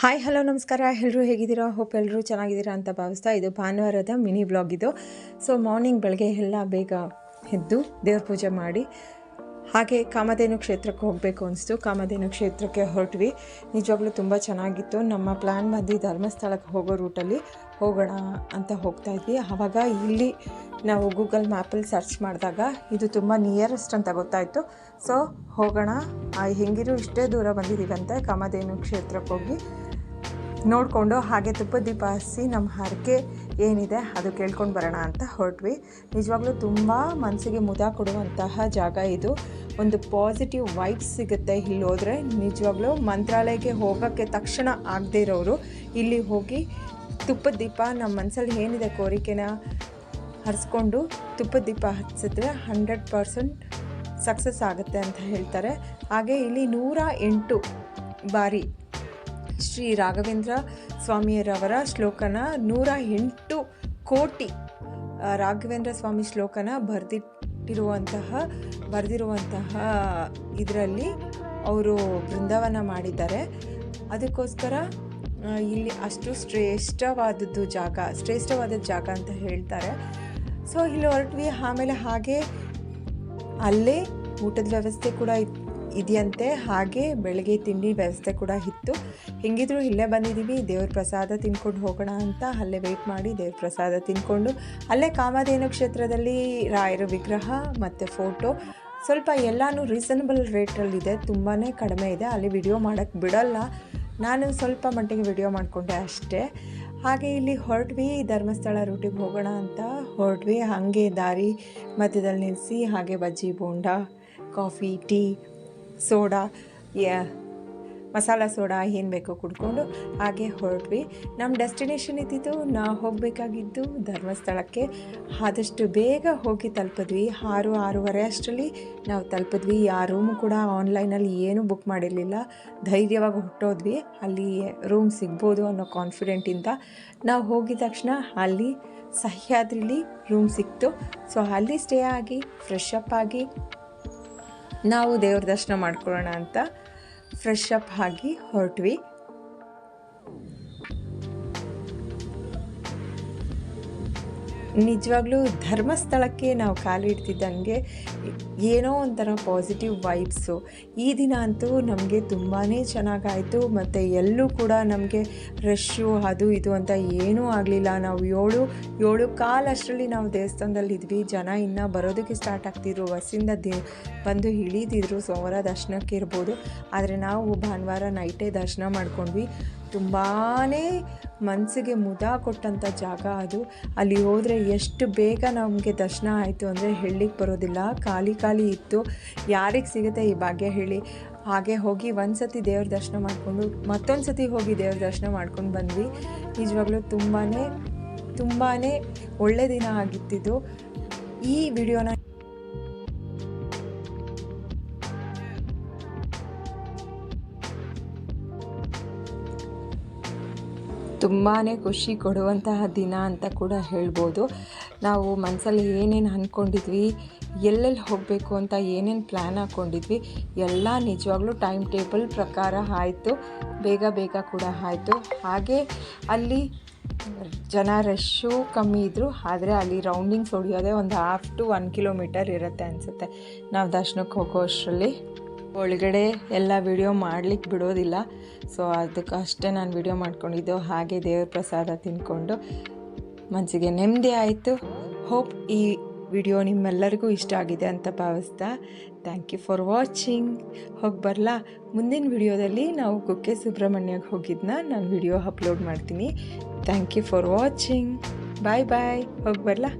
Hi, hello, ನಮಸ್ಕಾರ. ಎಲ್ಲರೂ ಹೇಗಿದ್ದೀರಾ? ಹೋಪ್ ಎಲ್ಲರೂ ಚೆನ್ನಾಗಿದ್ದೀರಾ ಅಂತ ಭಾವಿಸ್ತಾ ಇದು ಭಾನುವಾರದ ಮಿನಿ ಬ್ಲಾಗ್ ಇದು. ಸೊ ಮಾರ್ನಿಂಗ್ ಬೆಳಗ್ಗೆ ಎಲ್ಲ ಬೇಗ ಎದ್ದು ದೇವ್ರ ಪೂಜೆ ಮಾಡಿ, ಹಾಗೆ ಕಾಮಧೇನು ಕ್ಷೇತ್ರಕ್ಕೆ ಹೋಗಬೇಕು ಅನಿಸ್ತು. ಕಾಮಧೇನು ಕ್ಷೇತ್ರಕ್ಕೆ ಹೊರಟ್ವಿ. ನಿಜವಾಗ್ಲೂ ತುಂಬ ಚೆನ್ನಾಗಿತ್ತು. ನಮ್ಮ ಪ್ಲ್ಯಾನ್ ಬಂದು ಧರ್ಮಸ್ಥಳಕ್ಕೆ ಹೋಗೋ ರೂಟಲ್ಲಿ ಹೋಗೋಣ ಅಂತ ಹೋಗ್ತಾ ಇದ್ವಿ. ಆವಾಗ ಇಲ್ಲಿ ನಾವು ಗೂಗಲ್ ಮ್ಯಾಪಲ್ಲಿ ಸರ್ಚ್ ಮಾಡಿದಾಗ ಇದು ತುಂಬ ನಿಯರೆಸ್ಟ್ ಅಂತ ಗೊತ್ತಾಯಿತು. ಸೊ ಹೋಗೋಣ. ಹೆಂಗಿರು ಇಷ್ಟೇ ದೂರ ಬಂದಿದ್ದೀವಂತೆ ಕಾಮಧೇನು ಕ್ಷೇತ್ರಕ್ಕೆ ಹೋಗಿ ನೋಡಿಕೊಂಡು ಹಾಗೆ ತುಪ್ಪ ದೀಪ ಹಚ್ಚಿ ನಮ್ಮ ಹರಕೆ ಏನಿದೆ ಅದು ಕೇಳ್ಕೊಂಡು ಬರೋಣ ಅಂತ ಹೊರಟ್ವಿ. ನಿಜವಾಗ್ಲೂ ತುಂಬ ಮನಸ್ಸಿಗೆ ಮುದ ಕೊಡುವಂತಹ ಜಾಗ ಇದು. ಒಂದು ಪಾಸಿಟಿವ್ ವೈಬ್ಸ್ ಸಿಗುತ್ತೆ ಇಲ್ಲಿ ಹೋದರೆ. ನಿಜವಾಗ್ಲೂ ಮಂತ್ರಾಲಯಕ್ಕೆ ಹೋಗೋಕ್ಕೆ ತಕ್ಷಣ ಆಗದೇ ಇರೋರು ಇಲ್ಲಿ ಹೋಗಿ ತುಪ್ಪದ ದೀಪ ನಮ್ಮ ಮನಸ್ಸಲ್ಲಿ ಏನಿದೆ ಕೋರಿಕೆನ ಹರಿಸ್ಕೊಂಡು ತುಪ್ಪದ ದೀಪ ಹಚ್ಚಿದ್ರೆ ಹಂಡ್ರೆಡ್ ಪರ್ಸೆಂಟ್ ಸಕ್ಸಸ್ ಆಗುತ್ತೆ ಅಂತ ಹೇಳ್ತಾರೆ. ಹಾಗೆ ಇಲ್ಲಿ ನೂರ ಎಂಟು ಬಾರಿ ಶ್ರೀ ರಾಘವೇಂದ್ರ ಸ್ವಾಮಿಯರವರ ಶ್ಲೋಕನ ನೂರ ಎಂಟು ಕೋಟಿ ರಾಘವೇಂದ್ರ ಸ್ವಾಮಿ ಶ್ಲೋಕನ ಬರೆದಿಟ್ಟಿರುವಂತಹ, ಬರೆದಿರುವಂತಹ ಇದರಲ್ಲಿ ಅವರು ಬೃಂದಾವನ ಮಾಡಿದ್ದಾರೆ. ಅದಕ್ಕೋಸ್ಕರ ಇಲ್ಲಿ ಅಷ್ಟು ಶ್ರೇಷ್ಠವಾದದ್ದು ಜಾಗ, ಶ್ರೇಷ್ಠವಾದ ಜಾಗ ಅಂತ ಹೇಳ್ತಾರೆ. ಸೊ, ಇಲ್ಲಿ ಹೊರಟ್ವಿ, ಆಮೇಲೆ ಹಾಗೆ ಅಲ್ಲೇ ಊಟದ ವ್ಯವಸ್ಥೆ ಕೂಡ ಇತ್- ಇದೆಯಂತೆ. ಹಾಗೆ ಬೆಳಗ್ಗೆ ತಿಂಡಿ ವ್ಯವಸ್ಥೆ ಕೂಡ ಇತ್ತು. ಹೆಂಗಿದ್ರು ಇಲ್ಲೇ ಬಂದಿದ್ದೀವಿ. ದೇವ್ರ ಪ್ರಸಾದ ತಿನ್ಕೊಂಡು ಹೋಗೋಣ ಅಂತ ಅಲ್ಲೇ ವೆಯ್ಟ್ ಮಾಡಿ ದೇವ್ರ ಪ್ರಸಾದ ತಿನ್ಕೊಂಡು ಅಲ್ಲೇ ಕಾಮಧೇನು ಕ್ಷೇತ್ರದಲ್ಲಿ ರಾಯರ ವಿಗ್ರಹ ಮತ್ತು ಫೋಟೋ ಸ್ವಲ್ಪ ಎಲ್ಲನೂ ರೀಸನಬಲ್ ರೇಟಲ್ಲಿದೆ ತುಂಬಾ ಕಡಿಮೆ ಇದೆ. ಅಲ್ಲಿ ವಿಡಿಯೋ ಮಾಡೋಕ್ಕೆ ಬಿಡೋಲ್ಲ. ನಾನು ಸ್ವಲ್ಪ ಮಟ್ಟಿಗೆ ವಿಡಿಯೋ ಮಾಡಿಕೊಂಡೆ ಅಷ್ಟೇ. ಹಾಗೆ ಇಲ್ಲಿ ಹೊರಟ್ವಿ. ಧರ್ಮಸ್ಥಳ ರೂಟಿಗೆ ಹೋಗೋಣ ಅಂತ ಹೊರಟ್ವಿ. ಹಾಗೆ ದಾರಿ ಮಧ್ಯದಲ್ಲಿ ನಿಲ್ಲಿಸಿ ಹಾಗೆ bajji bonda coffee tea soda masala soda, ಏನು ಬೇಕೋ ಕುಡ್ಕೊಂಡು ಹಾಗೆ ಹೊರಟ್ವಿ. ನಮ್ಮ ಡೆಸ್ಟಿನೇಷನ್ ಇದ್ದಿದ್ದು ನಾವು ಹೋಗಬೇಕಾಗಿದ್ದು ಧರ್ಮಸ್ಥಳಕ್ಕೆ. ಆದಷ್ಟು ಬೇಗ ಹೋಗಿ ತಲುಪಿದ್ವಿ. ಆರು, ಆರೂವರೆ ಅಷ್ಟರಲ್ಲಿ ನಾವು ತಲುಪಿದ್ವಿ. ಆ ರೂಮು ಕೂಡ ಆನ್ಲೈನಲ್ಲಿ ಏನೂ ಬುಕ್ ಮಾಡಿರಲಿಲ್ಲ. ಧೈರ್ಯವಾಗಿ ಹುಟ್ಟೋದ್ವಿ ಅಲ್ಲಿ ರೂಮ್ ಸಿಗ್ಬೋದು ಅನ್ನೋ ಕಾನ್ಫಿಡೆಂಟಿಂದ ನಾವು ಹೋಗಿದ ತಕ್ಷಣ ಅಲ್ಲಿ ಸಹ್ಯಾದ್ರಿಲಿ ರೂಮ್ ಸಿಕ್ತು. ಸೊ ಅಲ್ಲಿ ಸ್ಟೇ ಆಗಿ ಫ್ರೆಶ್ ಅಪ್ ಆಗಿ ನಾವು ದೇವ್ರ ದರ್ಶನ ಮಾಡ್ಕೊಳ್ಳೋಣ ಅಂತ ಫ್ರೆಶ್ ಅಪ್ ಆಗಿ ಹೊರಟ್ವಿ. ನಿಜವಾಗ್ಲೂ ಧರ್ಮಸ್ಥಳಕ್ಕೆ ನಾವು ಕಾಲಿಡ್ತಿದ್ದಂಗೆ ಏನೋ ಒಂಥರ ಪಾಸಿಟಿವ್ ವೈಬ್ಸು ಈ ದಿನ ಅಂತೂ ನಮಗೆ ತುಂಬಾ ಚೆನ್ನಾಗಾಯಿತು. ಮತ್ತು ಎಲ್ಲೂ ಕೂಡ ನಮಗೆ ರಶ್ಶು ಅದು ಇದು ಅಂತ ಏನೂ ಆಗಲಿಲ್ಲ. ನಾವು ಏಳು ಏಳು ಕಾಲು ಅಷ್ಟರಲ್ಲಿ ನಾವು ದೇವಸ್ಥಾನದಲ್ಲಿ ಇದ್ವಿ. ಜನ ಇನ್ನೂ ಬರೋದಕ್ಕೆ ಸ್ಟಾರ್ಟ್ ಆಗ್ತಿದ್ರು. ಬಸ್ಸಿಂದ ದಿ, ಬಂದು ಇಳಿದಿದ್ರು. ಸೋಮವಾರ ದರ್ಶನಕ್ಕೆ ಇರ್ಬೋದು. ಆದರೆ ನಾವು ಭಾನುವಾರ ನೈಟೇ ದರ್ಶನ ಮಾಡ್ಕೊಂಡ್ವಿ. ತುಂಬಾ ಮನಸ್ಸಿಗೆ ಮುದ ಕೊಟ್ಟಂಥ ಜಾಗ ಅದು. ಅಲ್ಲಿ ಹೋದರೆ ಎಷ್ಟು ಬೇಗ ನಮಗೆ ದರ್ಶನ ಆಯಿತು ಅಂದರೆ ಹೇಳಲಿಕ್ಕೆ ಬರೋದಿಲ್ಲ. ಖಾಲಿ ಖಾಲಿ ಇತ್ತು. ಯಾರಿಗೆ ಸಿಗುತ್ತೆ ಈ ಭಾಗ್ಯ ಹೇಳಿ. ಹಾಗೆ ಹೋಗಿ ಒಂದು ಸತಿ ದೇವ್ರ ದರ್ಶನ ಮಾಡಿಕೊಂಡು ಮತ್ತೊಂದು ಸತಿ ಹೋಗಿ ದೇವ್ರ ದರ್ಶನ ಮಾಡ್ಕೊಂಡು ಬಂದ್ವಿ. ನಿಜವಾಗ್ಲೂ ತುಂಬಾ ತುಂಬಾ ಒಳ್ಳೆ ದಿನ ಆಗಿತ್ತಿದ್ದು ಈ ವಿಡಿಯೋನ ತುಂಬಾ ಖುಷಿ ಕೊಡುವಂತಹ ದಿನ ಅಂತ ಕೂಡ ಹೇಳ್ಬೋದು. ನಾವು ಮನಸ್ಸಲ್ಲಿ ಏನೇನು ಅಂದ್ಕೊಂಡಿದ್ವಿ ಎಲ್ಲೆಲ್ಲಿ ಹೋಗಬೇಕು ಅಂತ ಏನೇನು ಪ್ಲ್ಯಾನ್ ಹಾಕ್ಕೊಂಡಿದ್ವಿ ಎಲ್ಲ ನಿಜವಾಗ್ಲೂ ಟೈಮ್ ಟೇಬಲ್ ಪ್ರಕಾರ ಆಯಿತು. ಬೇಗ ಬೇಗ ಕೂಡ ಆಯಿತು. ಹಾಗೆ ಅಲ್ಲಿ ಜನ ರಶ್ಶು ಕಮ್ಮಿ ಇದ್ದರು ಆದರೆ ಅಲ್ಲಿ ರೌಂಡಿಂಗ್ಸ್ ಹೊಡಿಯೋದೇ ಒಂದು ಹಾಫ್ ಟು ಒನ್ ಕಿಲೋಮೀಟರ್ ಇರುತ್ತೆ ಅನಿಸುತ್ತೆ. ನಾವು ದರ್ಶನಕ್ಕೆ ಹೋಗೋ ಅಷ್ಟರಲ್ಲಿ. ಒಳಗಡೆ ಎಲ್ಲ ವಿಡಿಯೋ ಮಾಡಲಿಕ್ಕೆ ಬಿಡೋದಿಲ್ಲ. ಸೊ ಅದಕ್ಕೆ ಅಷ್ಟೇ ನಾನು ವಿಡಿಯೋ ಮಾಡ್ಕೊಂಡಿದ್ದು. ಹಾಗೆ ದೇವ್ರ ಪ್ರಸಾದ ತಿಂದ್ಕೊಂಡು ಮನಸ್ಸಿಗೆ ನೆಮ್ಮದಿ ಆಯಿತು. ಹೋಪ್ ಈ ವಿಡಿಯೋ ನಿಮ್ಮೆಲ್ಲರಿಗೂ ಇಷ್ಟ ಆಗಿದೆ ಅಂತ ಭಾವಿಸ್ತಾ. ಥ್ಯಾಂಕ್ ಯು ಫಾರ್ ವಾಚಿಂಗ್ ಹೋಗಿ ಬರಲಾ? ಮುಂದಿನ ವಿಡಿಯೋದಲ್ಲಿ ನಾವು ಕುಕ್ಕೆ ಸುಬ್ರಹ್ಮಣ್ಯಕ್ಕೆ ಹೋಗಿದ್ದನ್ನ ನಾನು ವಿಡಿಯೋ ಅಪ್ಲೋಡ್ ಮಾಡ್ತೀನಿ. Thank you for watching bye bye ಹೋಗಿ ಬರಲಾ?